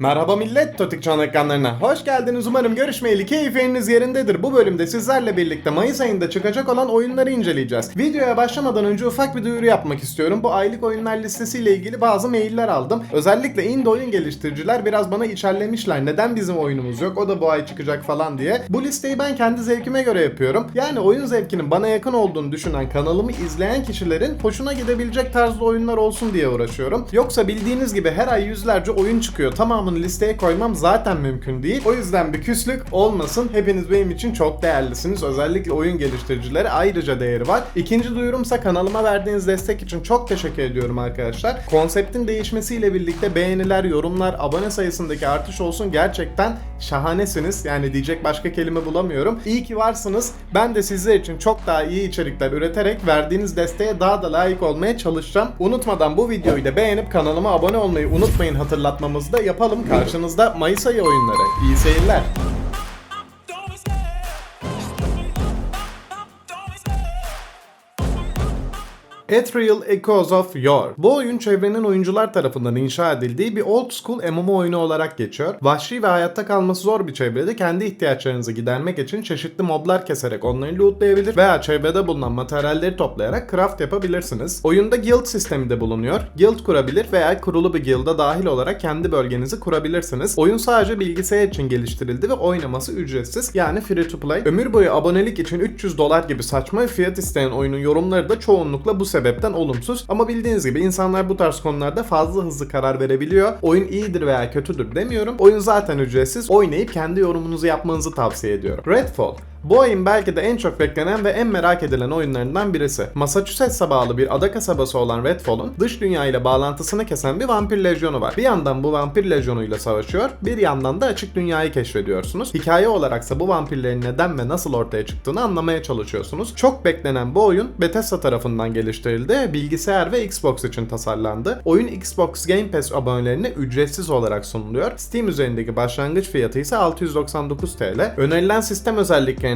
Merhaba millet, Totik Çan ekranlarına hoş geldiniz. Umarım görüşmeyeli keyifleriniz yerindedir. Bu bölümde sizlerle birlikte Mayıs ayında çıkacak olan oyunları inceleyeceğiz. Videoya başlamadan önce ufak bir duyuru yapmak istiyorum. Bu aylık oyunlar listesiyle ilgili bazı mailler aldım. Özellikle indie oyun geliştiriciler biraz bana içerlemişler. Neden bizim oyunumuz yok, o da bu ay çıkacak falan diye. Bu listeyi ben kendi zevkime göre yapıyorum. Yani oyun zevkinin bana yakın olduğunu düşünen kanalımı izleyen kişilerin hoşuna gidebilecek tarzda oyunlar olsun diye uğraşıyorum. Yoksa bildiğiniz gibi her ay yüzlerce oyun çıkıyor. Tamamını listeye koymam zaten mümkün değil. O yüzden bir küslük olmasın. Hepiniz benim için çok değerlisiniz. Özellikle oyun geliştiricilere ayrıca değeri var. İkinci duyurumsa kanalıma verdiğiniz destek için çok teşekkür ediyorum arkadaşlar. Konseptin değişmesiyle birlikte beğeniler, yorumlar, abone sayısındaki artış olsun gerçekten şahanesiniz. Yani diyecek başka kelime bulamıyorum. İyi ki varsınız. Ben de sizler için çok daha iyi içerikler üreterek verdiğiniz desteğe daha da layık olmaya çalışacağım. Unutmadan bu videoyu da beğenip kanalıma abone olmayı unutmayın hatırlatmamızı da yapalım. Karşınızda Mayıs ayı oyunları. İyi seyirler. Ethereal Echoes of Yore. Bu oyun çevrenin oyuncular tarafından inşa edildiği bir old school MMO oyunu olarak geçiyor. Vahşi ve hayatta kalması zor bir çevrede kendi ihtiyaçlarınızı gidermek için çeşitli moblar keserek onları lootlayabilir veya çevrede bulunan materyalleri toplayarak craft yapabilirsiniz. Oyunda guild sistemi de bulunuyor. Guild kurabilir veya kurulu bir guild'a dahil olarak kendi bölgenizi kurabilirsiniz. Oyun sadece bilgisayar için geliştirildi ve oynaması ücretsiz yani free to play. Ömür boyu abonelik için 300 dolar gibi saçma bir fiyat isteyen oyunun yorumları da çoğunlukla bu sebepten olumsuz. Ama bildiğiniz gibi insanlar bu tarz konularda fazla hızlı karar verebiliyor. Oyun iyidir veya kötüdür demiyorum. Oyun zaten ücretsiz. Oynayıp kendi yorumunuzu yapmanızı tavsiye ediyorum. Redfall bu oyun belki de en çok beklenen ve en merak edilen oyunlarından birisi. Massachusetts'a bağlı bir ada kasabası olan Redfall'un dış dünya ile bağlantısını kesen bir vampir lejyonu var. Bir yandan bu vampir lejyonuyla savaşıyor, bir yandan da açık dünyayı keşfediyorsunuz. Hikaye olaraksa bu vampirlerin neden ve nasıl ortaya çıktığını anlamaya çalışıyorsunuz. Çok beklenen bu oyun Bethesda tarafından geliştirildi, bilgisayar ve Xbox için tasarlandı. Oyun Xbox Game Pass abonelerine ücretsiz olarak sunuluyor. Steam üzerindeki başlangıç fiyatı ise 699 TL. Önerilen sistem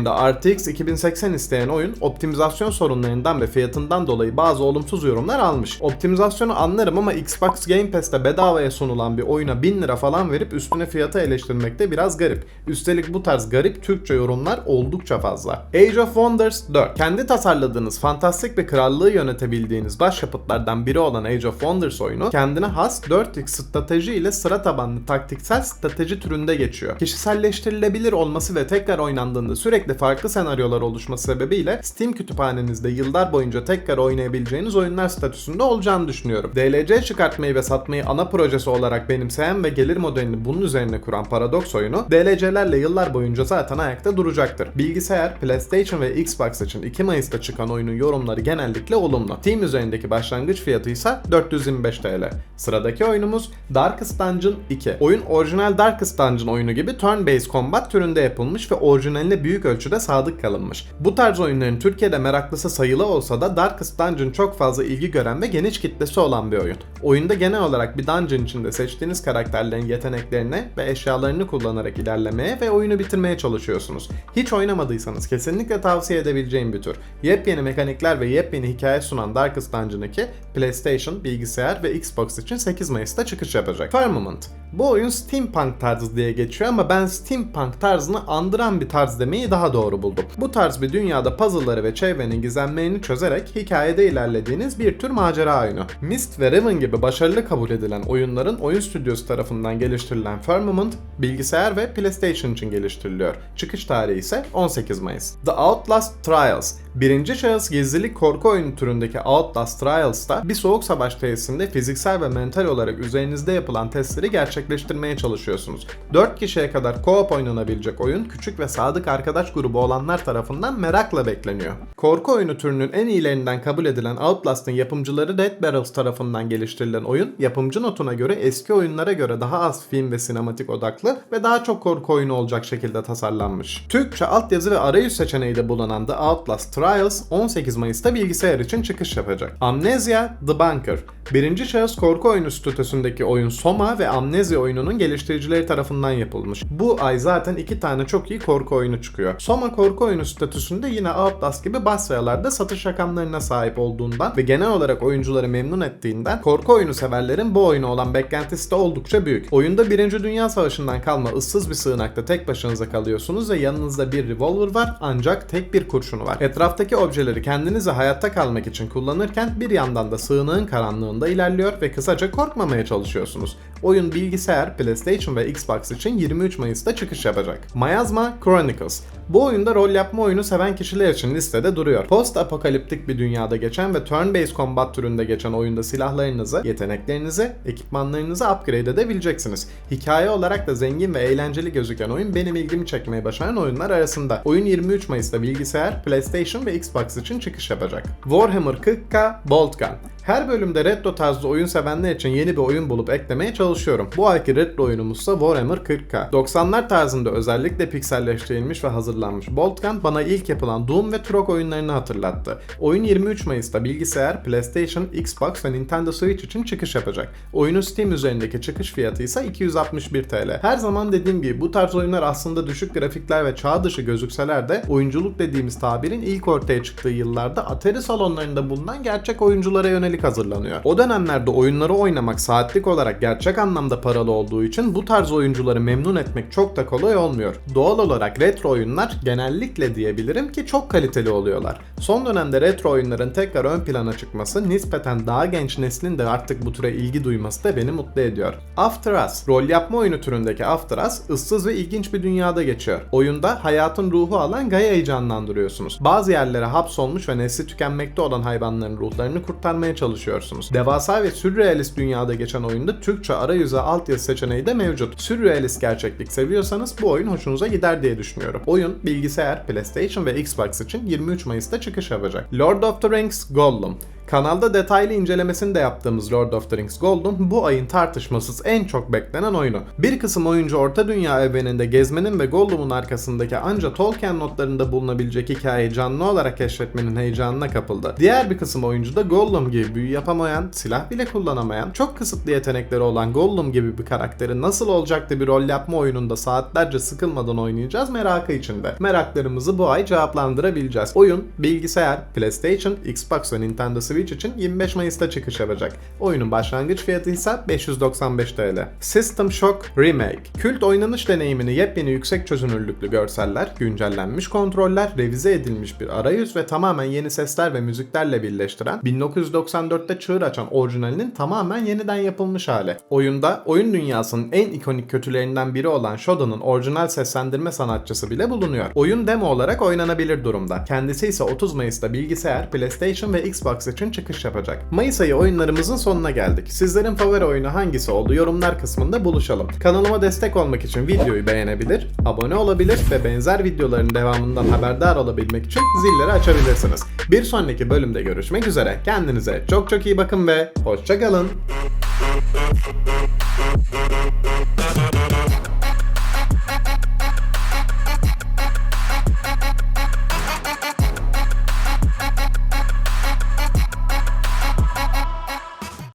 özelliklerinde RTX 2080 isteyen oyun optimizasyon sorunlarından ve fiyatından dolayı bazı olumsuz yorumlar almış. Optimizasyonu anlarım ama Xbox Game Pass'te bedavaya sunulan bir oyuna 1000 lira falan verip üstüne fiyatı eleştirmek de biraz garip. Üstelik bu tarz garip Türkçe yorumlar oldukça fazla. Age of Wonders 4. Kendi tasarladığınız fantastik bir krallığı yönetebildiğiniz başyapıtlardan biri olan Age of Wonders oyunu kendine has 4X strateji ile sıra tabanlı taktiksel strateji türünde geçiyor. Kişiselleştirilebilir olması ve tekrar oynandığında sürekli farklı senaryolar oluşması sebebiyle Steam kütüphanenizde yıllar boyunca tekrar oynayabileceğiniz oyunlar statüsünde olacağını düşünüyorum. DLC çıkartmayı ve satmayı ana projesi olarak benimseyen ve gelir modelini bunun üzerine kuran Paradox oyunu DLC'lerle yıllar boyunca zaten ayakta duracaktır. Bilgisayar, PlayStation ve Xbox için 2 Mayıs'ta çıkan oyunun yorumları genellikle olumlu. Steam üzerindeki başlangıç fiyatı ise 425 TL. Sıradaki oyunumuz Darkest Dungeon 2. Oyun orijinal Darkest Dungeon oyunu gibi turn-based combat türünde yapılmış ve orijinaline büyük ölçüde sadık kalınmış. Bu tarz oyunların Türkiye'de meraklısı sayılı olsa da Darkest Dungeon çok fazla ilgi gören ve geniş kitlesi olan bir oyun. Oyunda genel olarak bir dungeon içinde seçtiğiniz karakterlerin yeteneklerini ve eşyalarını kullanarak ilerlemeye ve oyunu bitirmeye çalışıyorsunuz. Hiç oynamadıysanız kesinlikle tavsiye edebileceğim bir tür. Yepyeni mekanikler ve yepyeni hikaye sunan Darkest Dungeon 2, PlayStation, bilgisayar ve Xbox için 8 Mayıs'ta çıkış yapacak. Firmament bu oyun steampunk tarzı diye geçiyor ama ben steampunk tarzını andıran bir tarz demeyi daha doğru buldum. Bu tarz bir dünyada puzzle'ları ve çevrenin gizemlerini çözerek hikayede ilerlediğiniz bir tür macera oyunu. Myst ve Riven gibi başarılı kabul edilen oyunların oyun stüdyosu tarafından geliştirilen Firmament, bilgisayar ve PlayStation için geliştiriliyor. Çıkış tarihi ise 18 Mayıs. The Outlast Trials Birinci şahıs gizlilik korku oyunu türündeki Outlast Trials'ta bir soğuk savaş tesisinde fiziksel ve mental olarak üzerinizde yapılan testleri gerçekleştirmeye çalışıyorsunuz. 4 kişiye kadar co-op oynanabilecek oyun küçük ve sadık arkadaş grubu olanlar tarafından merakla bekleniyor. Korku oyunu türünün en iyilerinden kabul edilen Outlast'ın yapımcıları Dead Barrels tarafından geliştirilen oyun yapımcı notuna göre eski oyunlara göre daha az film ve sinematik odaklı ve daha çok korku oyunu olacak şekilde tasarlanmış. Türkçe altyazı ve arayüz seçeneği de bulunan The Outlast Trials 18 Mayıs'ta bilgisayar için çıkış yapacak. Amnesia The Bunker Birinci şahıs korku oyunu statüsündeki oyun Soma ve Amnesia oyununun geliştiricileri tarafından yapılmış. Bu ay zaten iki tane çok iyi korku oyunu çıkıyor. Soma korku oyunu statüsünde yine Outlast gibi bas sayılarda satış rakamlarına sahip olduğundan ve genel olarak oyuncuları memnun ettiğinden korku oyunu severlerin bu oyuna olan beklentisi de oldukça büyük. Oyunda Birinci Dünya Savaşı'ndan kalma ıssız bir sığınakta tek başınıza kalıyorsunuz ve yanınızda bir revolver var ancak tek bir kurşunu var. Etraftaki objeleri kendinize hayatta kalmak için kullanırken bir yandan da sığınağın karanlığında ilerliyor ve kısaca korkmamaya çalışıyorsunuz. Oyun bilgisayar, PlayStation ve Xbox için 23 Mayıs'ta çıkış yapacak. Miasma Chronicles bu oyunda rol yapma oyunu seven kişiler için listede duruyor. Post apokaliptik bir dünyada geçen ve turn-based combat türünde geçen oyunda silahlarınızı, yeteneklerinizi, ekipmanlarınızı upgrade edebileceksiniz. Hikaye olarak da zengin ve eğlenceli gözüken oyun benim ilgimi çekmeye başaran oyunlar arasında. Oyun 23 Mayıs'ta bilgisayar, PlayStation ve Xbox için çıkış yapacak. Warhammer 40k Bolt Gun her bölümde retro tarzı oyun sevenler için yeni bir oyun bulup eklemeye çalışıyorum. Bu ayki retro oyunumuzsa Warhammer 40k. 90'lar tarzında özellikle pikselleştirilmiş ve hazırlanmış Boltgun bana ilk yapılan Doom ve Turok oyunlarını hatırlattı. Oyun 23 Mayıs'ta bilgisayar, PlayStation, Xbox ve Nintendo Switch için çıkış yapacak. Oyunun Steam üzerindeki çıkış fiyatı ise 261 TL. Her zaman dediğim gibi bu tarz oyunlar aslında düşük grafikler ve çağ dışı gözükseler de oyunculuk dediğimiz tabirin ilk ortaya çıktığı yıllarda Atari salonlarında bulunan gerçek oyunculara yönelik hazırlanıyor. O dönemlerde oyunları oynamak saatlik olarak gerçek anlamda paralı olduğu için bu tarz oyuncuları memnun etmek çok da kolay olmuyor. Doğal olarak retro oyunlar genellikle diyebilirim ki çok kaliteli oluyorlar. Son dönemde retro oyunların tekrar ön plana çıkması nispeten daha genç neslin de artık bu türe ilgi duyması da beni mutlu ediyor. After Us, rol yapma oyunu türündeki After Us, ıssız ve ilginç bir dünyada geçiyor. Oyunda hayatın ruhu alan Gaia'yı canlandırıyorsunuz. Bazı yerlere hapsolmuş ve nesli tükenmekte olan hayvanların ruhlarını kurtarmaya çalışıyorsunuz. Devasa ve sürrealist dünyada geçen oyunda Türkçe arayüze altyazı seçeneği de mevcut. Sürrealist gerçeklik seviyorsanız bu oyun hoşunuza gider diye düşünüyorum. Oyun bilgisayar, PlayStation ve Xbox için 23 Mayıs'ta çıkış yapacak. Lord of the Rings Gollum Kanalda detaylı incelemesini de yaptığımız Lord of the Rings Gold'un bu ayın tartışmasız en çok beklenen oyunu. Bir kısım oyuncu Orta Dünya evreninde gezmenin ve Gollum'un arkasındaki anca Tolkien notlarında bulunabilecek hikayeyi canlı olarak keşfetmenin heyecanına kapıldı. Diğer bir kısım oyuncu da Gollum gibi büyü yapamayan, silah bile kullanamayan, çok kısıtlı yetenekleri olan Gollum gibi bir karakteri nasıl olacak da bir rol yapma oyununda saatlerce sıkılmadan oynayacağız merakı içinde. Meraklarımızı bu ay cevaplandırabileceğiz. Oyun bilgisayar, PlayStation, Xbox ve Nintendo Switch Switch için 25 Mayıs'ta çıkış yapacak. Oyunun başlangıç fiyatı ise 595 TL. System Shock Remake. Kült oynanış deneyimini yepyeni yüksek çözünürlüklü görseller, güncellenmiş kontroller, revize edilmiş bir arayüz ve tamamen yeni sesler ve müziklerle birleştiren 1994'te çığır açan orijinalinin tamamen yeniden yapılmış hali. Oyunda oyun dünyasının en ikonik kötülerinden biri olan Shoda'nın orijinal seslendirme sanatçısı bile bulunuyor. Oyun demo olarak oynanabilir durumda. Kendisi ise 30 Mayıs'ta bilgisayar, PlayStation ve Xbox için çıkış yapacak. Mayıs ayı oyunlarımızın sonuna geldik. Sizlerin favori oyunu hangisi oldu yorumlar kısmında buluşalım. Kanalıma destek olmak için videoyu beğenebilir, abone olabilir ve benzer videoların devamından haberdar olabilmek için zilleri açabilirsiniz. Bir sonraki bölümde görüşmek üzere. Kendinize çok çok iyi bakın ve hoşçakalın.